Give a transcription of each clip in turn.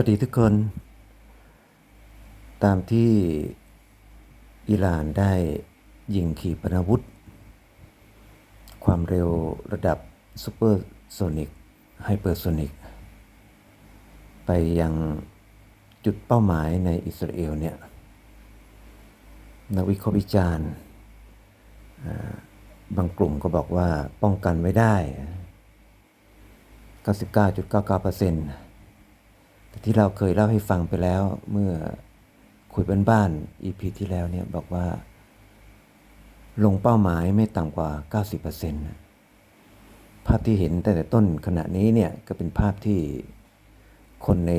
วัสดีทุกคน ตามที่อิหร่านได้ยิงขีปนาวุธ ความเร็วระดับซูเปอร์โซนิกไฮเปอร์โซนิก ไปยังจุดเป้าหมายในอิสราเอลเนี่ย นักวิเคราะห์วิจารณ์บางกลุ่มก็บอกว่าป้องกันไว้ได้ 99.99% แต่ที่เราเคยเล่าให้ฟังไปแล้ว เมื่อคุยบ้านบ้านๆ EP ที่แล้วเนี่ยบอกว่า ลงเป้าหมายไม่ต่ำกว่า 90%นะภาพที่เห็นแต่แต่ต้นขณะนี้เนี่ยก็เป็นภาพที่คนใน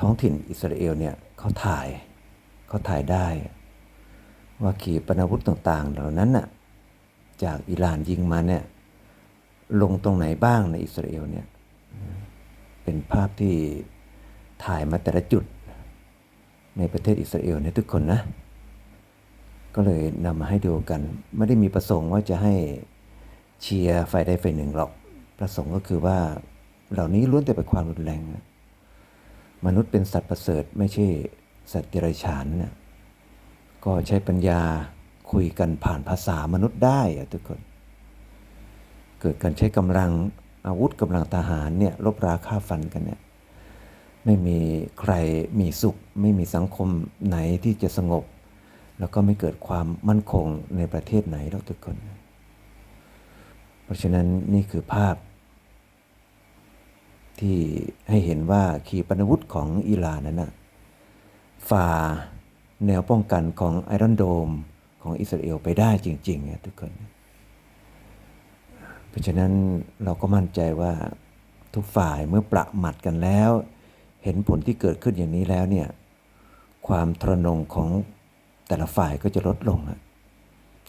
ท้องถิ่นอิสราเอลเนี่ยเขาถ่ายเขาถ่ายได้ ว่าขีปนาวุธต่างๆ เหล่านั้นน่ะจากอิหร่านยิงมาเนี่ยลงตรงไหนบ้างในอิสราเอลเนี่ยเป็นภาพที่ ถ่ายมาแต่ละจุดในประเทศอิสราเอลเนี่ยทุกคนนะ ก็เลยนำมาให้ดูกัน ไม่ได้มีประสงค์ว่าจะให้เชียร์ฝ่ายใดฝ่ายหนึ่งหรอก ประสงค์ก็คือว่าเหล่านี้ล้วนแต่เป็นความรุนแรงนะมนุษย์เป็นสัตว์ประเสริฐ ไม่ใช่สัตว์เดรัจฉานนะก็ใช้ปัญญาคุยกันผ่านภาษามนุษย์ได้อะทุกคน เกิดการใช้กำลังอาวุธกำลังทหารเนี่ยลบราฆ่าฟันกันเนี่ย ไม่มีใครมีสุข ไม่มีสังคมไหนที่จะสงบ แล้วก็ไม่เกิดความมั่นคงในประเทศไหนหรอกทุกคน เพราะฉะนั้นนี่คือภาพ ที่ให้เห็นว่าขีปนาวุธของอิหร่านนั้นนะฝ่าแนวป้องกันของไอรอนโดมของอิสราเอลไปได้จริงๆนี่ยทุกคน เพราะฉะนั้นเราก็มั่นใจว่าทุกฝ่ายเมื่อประหมัดกันแล้ว เห็นผลที่เกิดขึ้นอย่างนี้แล้วเนี่ยความทรนงของแต่ละฝ่ายก็จะลดลงอะ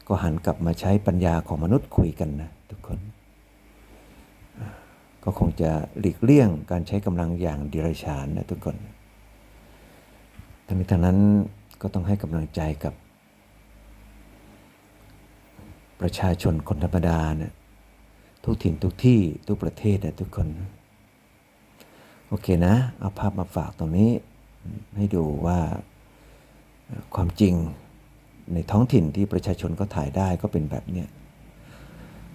ก็หันกลับมาใช้ปัญญาของมนุษย์คุยกันนะทุกคน ก็คงจะหลีกเลี่ยงการใช้กำลังอย่างดิรัจฉานนะทุกคนทั้งนี้ทั้งนั้นก็ต้องให้กำลังใจกับ ประชาชนคนธรรมดาเนะทุกถิ่นทุกที่ทุกประเทศนะทุกคน โอเคนะ เอาภาพมาฝากตรงนี้ ให้ดูว่าความจริงในท้องถิ่นที่ประชาชนก็ถ่ายได้ก็เป็นแบบเนี้ย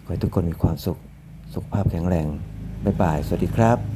ขอให้ทุกคนมีความสุข สุขภาพแข็งแรง บ๊ายบาย สวัสดีครับ